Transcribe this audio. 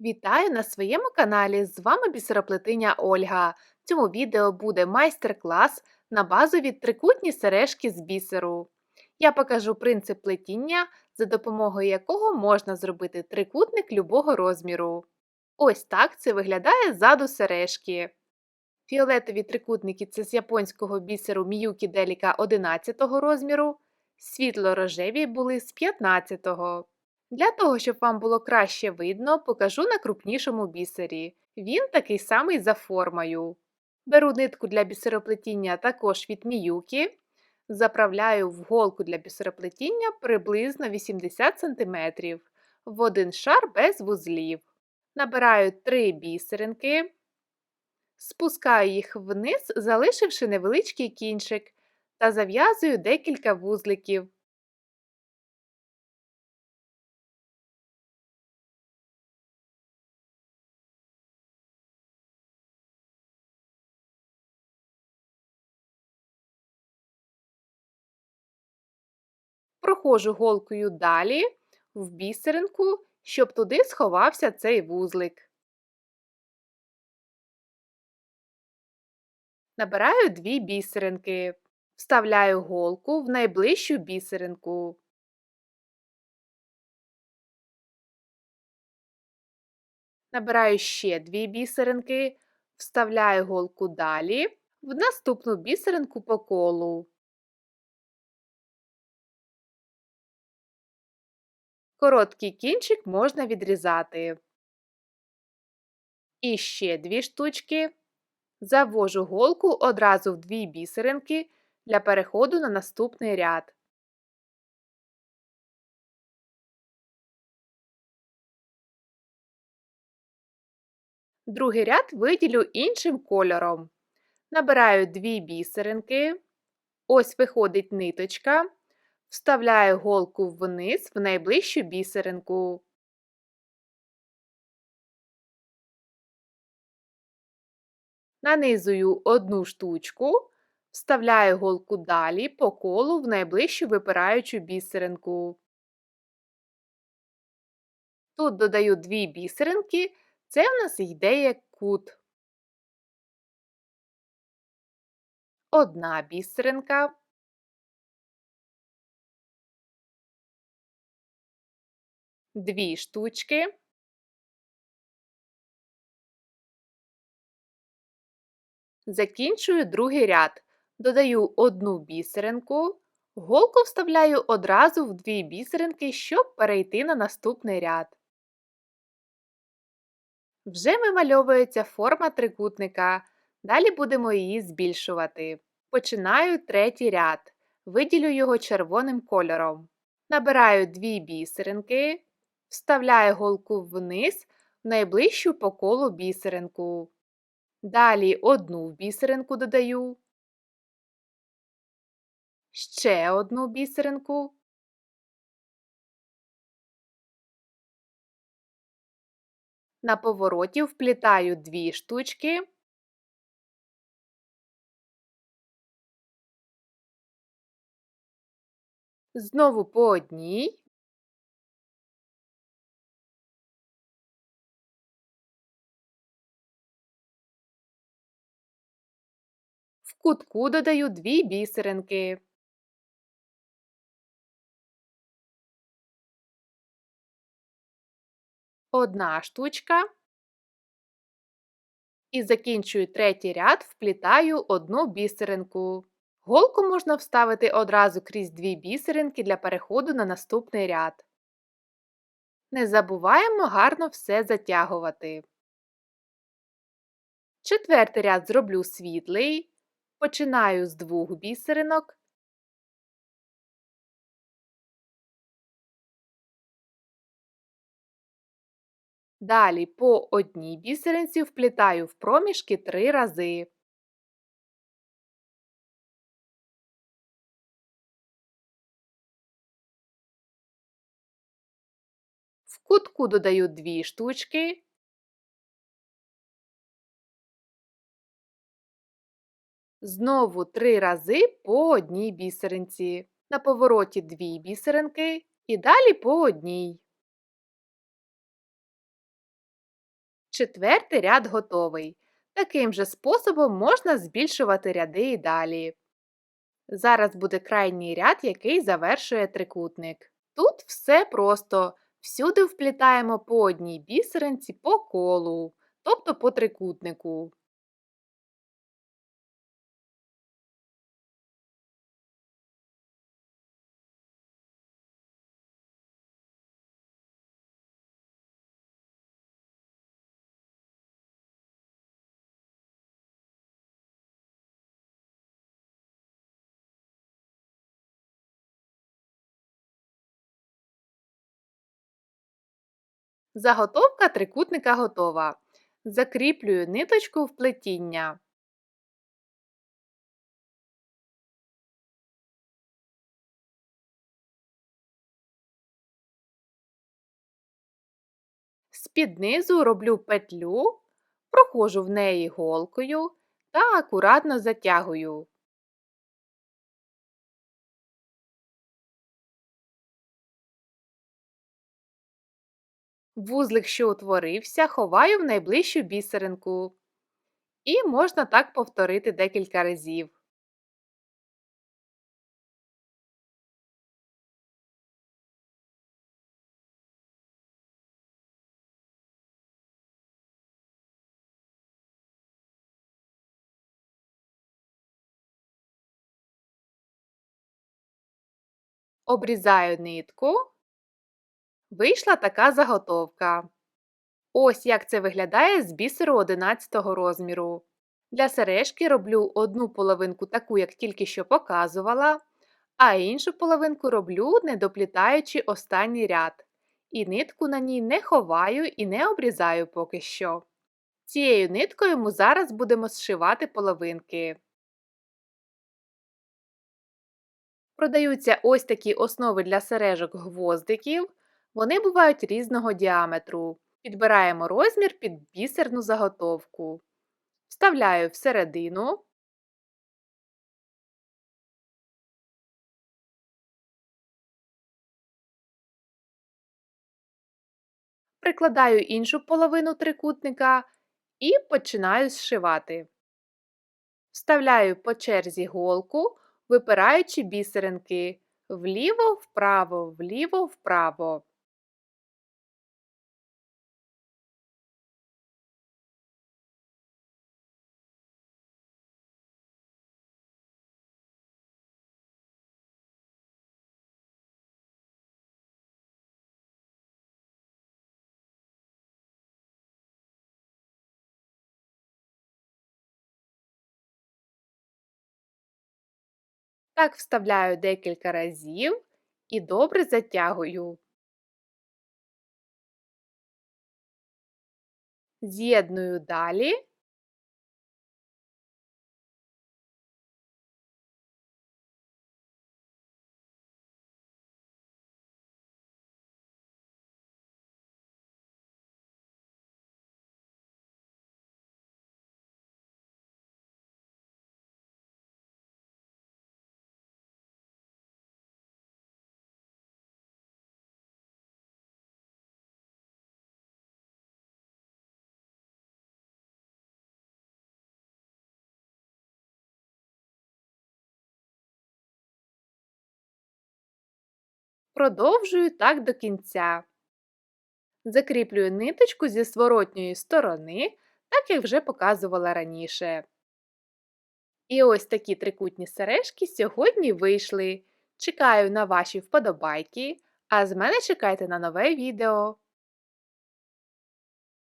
Вітаю на своєму каналі! З вами бісероплетиня Ольга. В цьому відео буде майстер-клас на базові трикутні сережки з бісеру. Я покажу принцип плетіння, за допомогою якого можна зробити трикутник любого розміру. Ось так це виглядає ззаду сережки. Фіолетові трикутники це з японського бісеру Міюкі Деліка 11 розміру, світло-рожеві були з 15 го для того, щоб вам було краще видно, покажу на крупнішому бісері. Він такий самий за формою. Беру нитку для бісероплетіння також від міюки, заправляю в голку для бісероплетіння приблизно 80 см в один шар без вузлів. Набираю 3 бісеринки, спускаю їх вниз, залишивши невеличкий кінчик, та зав'язую декілька вузликів. Проходжу голкою далі в бісеринку, щоб туди сховався цей вузлик. Набираю дві бісеринки, вставляю голку в найближчу бісеринку. Набираю ще дві бісеринки, вставляю голку далі в наступну бісеринку по колу. Короткий кінчик можна відрізати. І ще дві штучки. Завожу голку одразу в дві бісеринки для переходу на наступний ряд. Другий ряд виділю іншим кольором. Набираю дві бісеринки. Ось виходить ниточка. Вставляю голку вниз в найближчу бісеринку. Нанизую одну штучку, вставляю голку далі по колу в найближчу випираючу бісеринку. Тут додаю дві бісеринки, це в нас йде як кут. Одна бісеринка. Дві штучки. Закінчую другий ряд. Додаю одну бісеринку, голку вставляю одразу в дві бісеринки, щоб перейти на наступний ряд. Вже вимальовується форма трикутника. Далі будемо її збільшувати. Починаю третій ряд. Виділю його червоним кольором. Набираю дві бісеринки, Вставляю голку вниз в найближчу по колу бісеринку. Далі одну бісеринку додаю, ще одну бісеринку. На повороті вплітаю дві штучки. Знову по одній. Кутку додаю дві бісеринки. Одна штучка. І закінчую третій ряд, вплітаю одну бісеринку. Голку можна вставити одразу крізь дві бісеринки для переходу на наступний ряд. Не забуваємо гарно все затягувати. Четвертий ряд зроблю світлий. Починаю з двох бісеринок. Далі по одній бісеринці вплітаю в проміжки три рази. В кутку додаю дві штучки Знову три рази по одній бісеринці. На повороті дві бісеринки і далі по одній. Четвертий ряд готовий. Таким же способом можна збільшувати ряди і далі. Зараз буде крайній ряд, який завершує трикутник. Тут все просто. Всюди вплітаємо по одній бісеринці по колу, тобто по трикутнику. Заготовка трикутника готова. Закріплюю ниточку в плетіння. З-під низу роблю петлю, проходжу в неї голкою та акуратно затягую. Вузлик, що утворився, ховаю в найближчу бісеринку. І можна так повторити декілька разів. Обрізаю нитку. Вийшла така заготовка. Ось як це виглядає з бісеру 11 розміру. Для сережки роблю одну половинку таку, як тільки що показувала, а іншу половинку роблю, не доплітаючи останній ряд. І нитку на ній не ховаю і не обрізаю поки що. Цією ниткою ми зараз будемо зшивати половинки. Продаються ось такі основи для сережок гвоздиків. Вони бувають різного діаметру. Підбираємо розмір під бісерну заготовку. Вставляю всередину. Прикладаю іншу половину трикутника і починаю зшивати. Вставляю по черзі голку, випираючи бісеринки вліво, вправо, Так вставляю декілька разів і добре затягую. З'єдную далі. Продовжую так до кінця. Закріплюю ниточку зі зворотньої сторони, так як вже показувала раніше. І ось такі трикутні сережки сьогодні вийшли. Чекаю на ваші вподобайки, а з мене чекайте на нове відео.